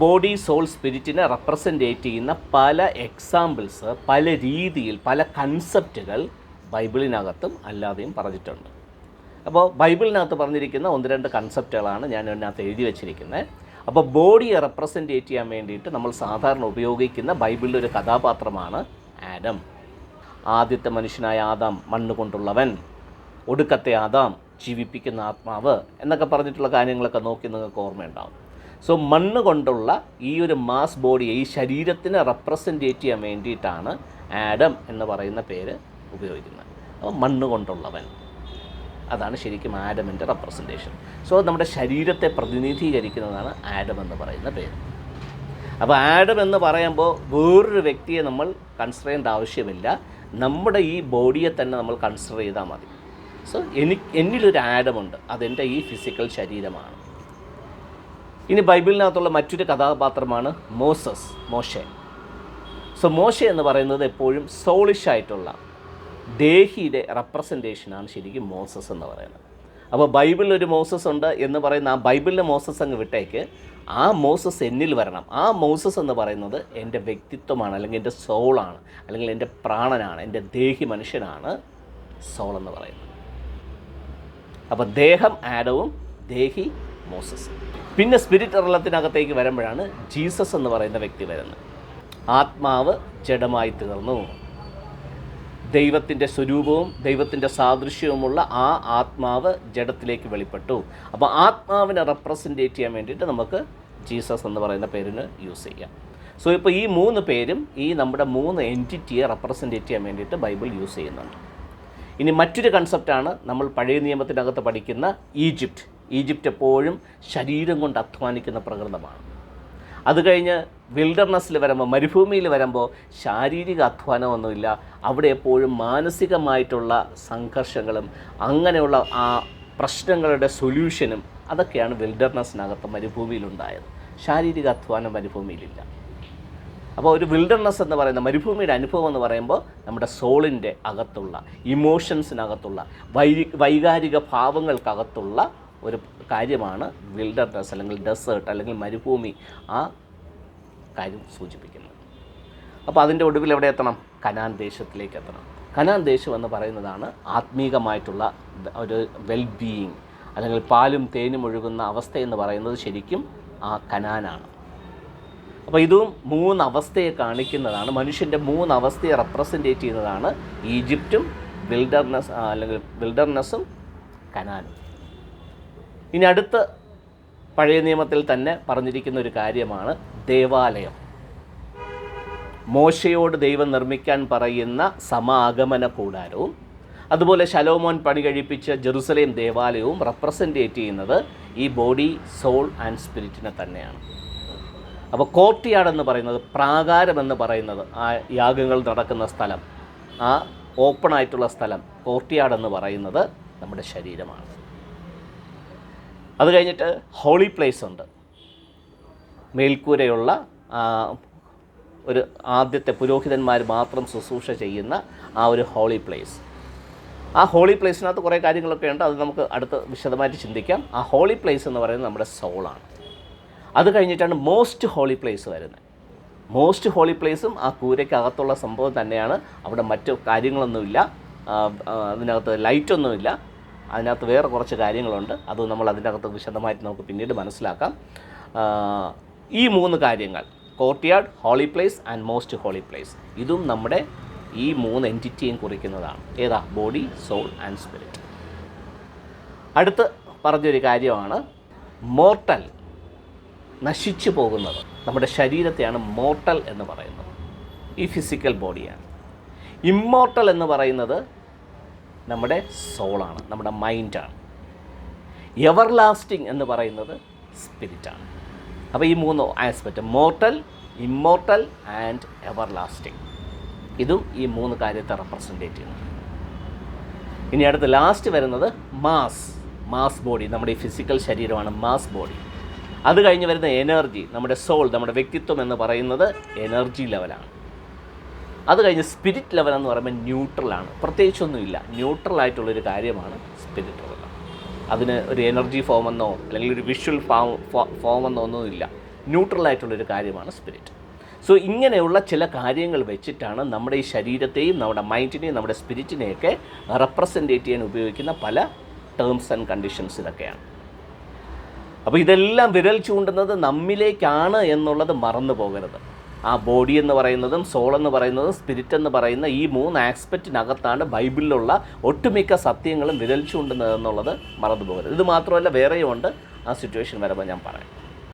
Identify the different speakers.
Speaker 1: Body soul സ്പിരിറ്റിനെ represent ചെയ്യുന്ന പല examples പല രീതിയിൽ പല കൺസെപ്റ്റുകൾ ബൈബിളിനകത്തും അല്ലാതെയും പറഞ്ഞിട്ടുണ്ട്. അപ്പോൾ ബൈബിളിനകത്ത് പറഞ്ഞിരിക്കുന്ന ഒന്ന് രണ്ട് കൺസെപ്റ്റുകളാണ് ഞാൻ ഇതിനകത്ത് എഴുതി വെച്ചിരിക്കുന്നത്. അപ്പോൾ ബോഡിയെ റെപ്രസെന്റേറ്റ് ചെയ്യാൻ വേണ്ടിയിട്ട് നമ്മൾ സാധാരണ ഉപയോഗിക്കുന്ന ബൈബിളിലെ ഒരു കഥാപാത്രമാണ് ആഡം ആദ്യത്തെ മനുഷ്യനായ ആദാം മണ്ണ് കൊണ്ടുള്ളവൻ. ഒടുക്കത്തെ ആദാം ജീവിപ്പിക്കുന്ന ആത്മാവ് എന്നൊക്കെ പറഞ്ഞിട്ടുള്ള കാര്യങ്ങളൊക്കെ നോക്കി നിങ്ങൾക്ക് ഓർമ്മയുണ്ടാവും. സോ മണ്ണ് കൊണ്ടുള്ള ഈ ഒരു മാസ് ബോഡിയെ ഈ ശരീരത്തിനെ റെപ്രസെന്റേറ്റ് ചെയ്യാൻ വേണ്ടിയിട്ടാണ് ആഡം എന്ന് പറയുന്ന പേര് ഉപയോഗിക്കുന്നത്. അപ്പോൾ മണ്ണ് കൊണ്ടുള്ളവൻ. അതാണ് ശരിക്കും ആഡമിന്റെ റെപ്രസെന്റേഷൻ സോ നമ്മുടെ ശരീരത്തെ പ്രതിനിധീകരിക്കുന്നതാണ് ആഡം എന്ന് പറയുന്ന പേര്. അപ്പോൾ ആഡം എന്ന് പറയുമ്പോൾ വേറൊരു വ്യക്തിയെ നമ്മൾ കൺസിഡർ ആവശ്യമില്ല. നമ്മുടെ ഈ ബോഡിയെ തന്നെ നമ്മൾ കൺസിഡർ ചെയ്താൽ മതി. സോ എനിക്ക് എന്നിലൊരു ആഡമുണ്ട് അതെന്റെ ഈ ഫിസിക്കൽ ശരീരമാണ്. ഇനി ബൈബിളിനകത്തുള്ള മറ്റൊരു കഥാപാത്രമാണ് മോസസ് മോശെ. സോ മോശ എന്ന് പറയുന്നത് എപ്പോഴും സോളിഷ് ആയിട്ടുള്ള ദേഹിയുടെ റെപ്രസെന്റേഷനാണ് ശരിക്കും മോസസ് എന്ന് പറയുന്നത്. അപ്പോൾ ബൈബിളിൽ ഒരു മോസസ് ഉണ്ട് എന്ന് പറയുന്ന ആ ബൈബിളിലെ മോസസ് അങ്ങ് വിട്ടേക്ക്. ആ മോസസ് എന്നിൽ വരണം. ആ മോസസ് എന്ന് പറയുന്നത് എന്റെ വ്യക്തിത്വമാണ് അല്ലെങ്കിൽ എന്റെ സോളാണ് അല്ലെങ്കിൽ എന്റെ പ്രാണനാണ് എന്റെ ദേഹി മനുഷ്യനാണ് സോൾ എന്ന് പറയുന്നത്. അപ്പോൾ ദേഹം ആഡവും ദേഹി മോസസ് പിന്നെ സ്പിരിറ്റ് റലത്തിനകത്തേക്ക് വരുമ്പോഴാണ് ജീസസ് എന്ന് പറയുന്ന വ്യക്തി വരുന്നത്. ആത്മാവ് ജഡമായി തീർന്നു. ദൈവത്തിന്റെ സ്വരൂപവും ദൈവത്തിന്റെ സാദൃശ്യവുമുള്ള ആ ആത്മാവ് ജഡത്തിലേക്ക് വെളിപ്പെട്ടു. അപ്പോൾ ആത്മാവിനെ റെപ്രസെന്റേറ്റ് ചെയ്യാൻ വേണ്ടിയിട്ട് നമുക്ക് ജീസസ് എന്ന് പറയുന്ന പേരിന് യൂസ് ചെയ്യാം. സോ ഇപ്പോൾ ഈ മൂന്ന് പേരും ഈ നമ്മുടെ മൂന്ന് എന്റിറ്റിയെ റെപ്രസെന്റേറ്റ് ചെയ്യാൻ വേണ്ടിയിട്ട് ബൈബിൾ യൂസ് ചെയ്യുന്നുണ്ട്. ഇനി മറ്റൊരു കൺസെപ്റ്റാണ് നമ്മൾ പഴയ നിയമത്തിനകത്ത് പഠിക്കുന്ന ഈജിപ്റ്റ് ഈജിപ്റ്റ് എപ്പോഴും ശരീരം കൊണ്ട് അധ്വാനിക്കുന്ന പ്രകൃതമാണ്. അത് കഴിഞ്ഞ് വിൽഡർനെസ്സിൽ വരുമ്പോൾ മരുഭൂമിയിൽ വരുമ്പോൾ ശാരീരിക അധ്വാനമൊന്നുമില്ല. അവിടെ എപ്പോഴും മാനസികമായിട്ടുള്ള സംഘർഷങ്ങളും അങ്ങനെയുള്ള ആ പ്രശ്നങ്ങളുടെ സൊല്യൂഷനും അതൊക്കെയാണ് വിൽഡർനെസ്സിനകത്ത് മരുഭൂമിയിലുണ്ടായത്. ശാരീരിക അധ്വാനം മരുഭൂമിയിലില്ല. അപ്പോൾ ഒരു വിൽഡർനെസ് എന്ന് പറയുന്ന മരുഭൂമിയുടെ അനുഭവം എന്ന് പറയുമ്പോൾ നമ്മുടെ സോളിന്റെ അകത്തുള്ള ഇമോഷൻസിനകത്തുള്ള വൈ വൈകാരിക ഭാവങ്ങൾക്കകത്തുള്ള ഒരു കാര്യമാണ് വിൽഡർനെസ് അല്ലെങ്കിൽ ഡെസേർട്ട് അല്ലെങ്കിൽ മരുഭൂമി ആ കാര്യം സൂചിപ്പിക്കുന്നത്. അപ്പോൾ അതിന്റെ ഒടുവിൽ എവിടെ എത്തണം? കനാൻ ദേശത്തിലേക്ക് എത്തണം. കനാൻ ദേശം എന്ന് പറയുന്നതാണ് ആത്മീകമായിട്ടുള്ള ഒരു വെൽ ബീയിങ് അല്ലെങ്കിൽ പാലും തേനും ഒഴുകുന്ന അവസ്ഥ എന്ന് പറയുന്നത് ശരിക്കും ആ കനാനാണ്. അപ്പോൾ ഇതും മൂന്ന് അവസ്ഥയെ കാണിക്കുന്നതാണ്. മനുഷ്യന്റെ മൂന്ന് അവസ്ഥയെ റെപ്രസെന്റേറ്റ് ചെയ്യുന്നതാണ് ഈജിപ്റ്റും വിൽഡർനെസ് അല്ലെങ്കിൽ വിൽഡർനെസ്സും കനാനും. ഇനി അടുത്ത പഴയ നിയമത്തിൽ തന്നെ പറഞ്ഞിരിക്കുന്ന ഒരു കാര്യമാണ് ദേവാലയം. മോശയോട് ദൈവം നിർമ്മിക്കാൻ പറയുന്ന സമാഗമന കൂടാരവും അതുപോലെ ശലോമോൻ പണി കഴിപ്പിച്ച ജെറുസലേം ദേവാലയവും റെപ്രസെന്റേറ്റ് ചെയ്യുന്നത് ഈ ബോഡി സോൾ ആൻഡ് സ്പിരിറ്റിനെ തന്നെയാണ്. അപ്പോൾ കോർട്ടിയാടെന്ന് പറയുന്നത് പ്രാകാരമെന്ന് പറയുന്നത് ആ യാഗങ്ങൾ നടക്കുന്ന സ്ഥലം ആ ഓപ്പൺ ആയിട്ടുള്ള സ്ഥലം കോർട്ടിയാടെന്ന് പറയുന്നത് നമ്മുടെ ശരീരമാണ്. അത് കഴിഞ്ഞിട്ട് ഹോളി പ്ലേസ് ഉണ്ട്. മേൽക്കൂരയുള്ള ഒരു ആദ്യത്തെ പുരോഹിതന്മാർ മാത്രം ശുശ്രൂഷ ചെയ്യുന്ന ആ ഒരു ഹോളി പ്ലേസ്. ആ ഹോളി പ്ലേസിനകത്ത് കുറേ കാര്യങ്ങളൊക്കെ ഉണ്ട്. അത് നമുക്ക് അടുത്ത് വിശദമായിട്ട് ചിന്തിക്കാം. ആ ഹോളി പ്ലേസ് എന്ന് പറയുന്നത് നമ്മുടെ സോളാണ് അത് കഴിഞ്ഞിട്ടാണ് മോസ്റ്റ് ഹോളി പ്ലേസ് വരുന്നത്. മോസ്റ്റ് ഹോളി പ്ലേസും ആ കൂരയ്ക്കകത്തുള്ള സംഭവം തന്നെയാണ്. അവിടെ മറ്റു കാര്യങ്ങളൊന്നുമില്ല. അതിനകത്ത് ലൈറ്റൊന്നുമില്ല. അതിനകത്ത് വേറെ കുറച്ച് കാര്യങ്ങളുണ്ട്. അത് നമ്മൾ അതിന്റെ അകത്ത് വിശദമായിട്ട് നമുക്ക് പിന്നീട് മനസ്സിലാക്കാം. ഈ മൂന്ന് കാര്യങ്ങൾ courtyard holy place and most holy place ഇതും നമ്മുടെ ഈ മൂന്ന് എന്റിറ്റിയും കുറിക്കുന്നതാണ്. ഏതാ? ബോഡി സോൾ ആൻഡ് സ്പിരിറ്റ് അടുത്ത് പറഞ്ഞൊരു കാര്യമാണ് മോർട്ടൽ നശിച്ചു പോകുന്നത്. നമ്മുടെ ശരീരത്തെയാണ് മോർട്ടൽ എന്ന് പറയുന്നത്. ഈ ഫിസിക്കൽ ബോഡിയാണ് ഇമ്മോർട്ടൽ എന്ന് പറയുന്നത് നമ്മുടെ സോളാണ് നമ്മുടെ മൈൻഡാണ്. എവർ ലാസ്റ്റിംഗ് എന്ന് പറയുന്നത് സ്പിരിറ്റാണ്. അപ്പോൾ ഈ മൂന്ന് aspect mortal immortal and everlasting ഇതും ഈ മൂന്ന് കാര്യത്തെ റെപ്രസെന്റേറ്റ് ചെയ്യുന്നു. ഇനി അടുത്ത് ലാസ്റ്റ് വരുന്നത് മാസ് മാസ് ബോഡി. നമ്മുടെ ഈ ഫിസിക്കൽ ശരീരമാണ് മാസ് ബോഡി. അത് കഴിഞ്ഞ് വരുന്ന എനർജി നമ്മുടെ സോൾ നമ്മുടെ വ്യക്തിത്വം എന്ന് പറയുന്നത് എനർജി ലെവലാണ്. അത് കഴിഞ്ഞ് സ്പിരിറ്റ് ലെവൽ എന്ന് പറയുമ്പോൾ ന്യൂട്രലാണ് പ്രത്യേകിച്ചൊന്നുമില്ല. ന്യൂട്രലായിട്ടുള്ളൊരു കാര്യമാണ് സ്പിരിറ്റ് ലെവൽ അതിന് ഒരു എനർജി ഫോം എന്നോ അല്ലെങ്കിൽ ഒരു വിഷ്വൽ ഫോം ഫോം എന്നോ ഒന്നുമില്ല. ന്യൂട്രലായിട്ടുള്ളൊരു കാര്യമാണ് സ്പിരിറ്റ് സോ ഇങ്ങനെയുള്ള ചില കാര്യങ്ങൾ വെച്ചിട്ടാണ് നമ്മുടെ ഈ ശരീരത്തെയും നമ്മുടെ മൈൻഡിനെയും നമ്മുടെ സ്പിരിറ്റിനെയൊക്കെ റെപ്രസെന്റേറ്റ് ചെയ്യാൻ ഉപയോഗിക്കുന്ന പല ടേംസ് ആൻഡ് കണ്ടീഷൻസ് ഇതൊക്കെയാണ്. അപ്പോൾ ഇതെല്ലാം വിരൽ ചൂണ്ടുന്നത് നമ്മിലേക്കാണ് എന്നുള്ളത് മറന്നു പോകരുത് ആ ബോഡി എന്ന് പറയുന്നതും സോൾ എന്ന് പറയുന്നതും സ്പിരിറ്റ് എന്ന് പറയുന്ന ഈ മൂന്ന് ആസ്പെക്റ്റിനകത്താണ് ബൈബിളിലുള്ള ഒട്ടുമിക്ക സത്യങ്ങളും വിരൽ ചൂണ്ടുന്നത് എന്നുള്ളത് മറന്നു പോകരുത് ഇത് മാത്രമല്ല വേറെയുമുണ്ട് ആ സിറ്റുവേഷൻ വരുമ്പോൾ ഞാൻ പറയാം.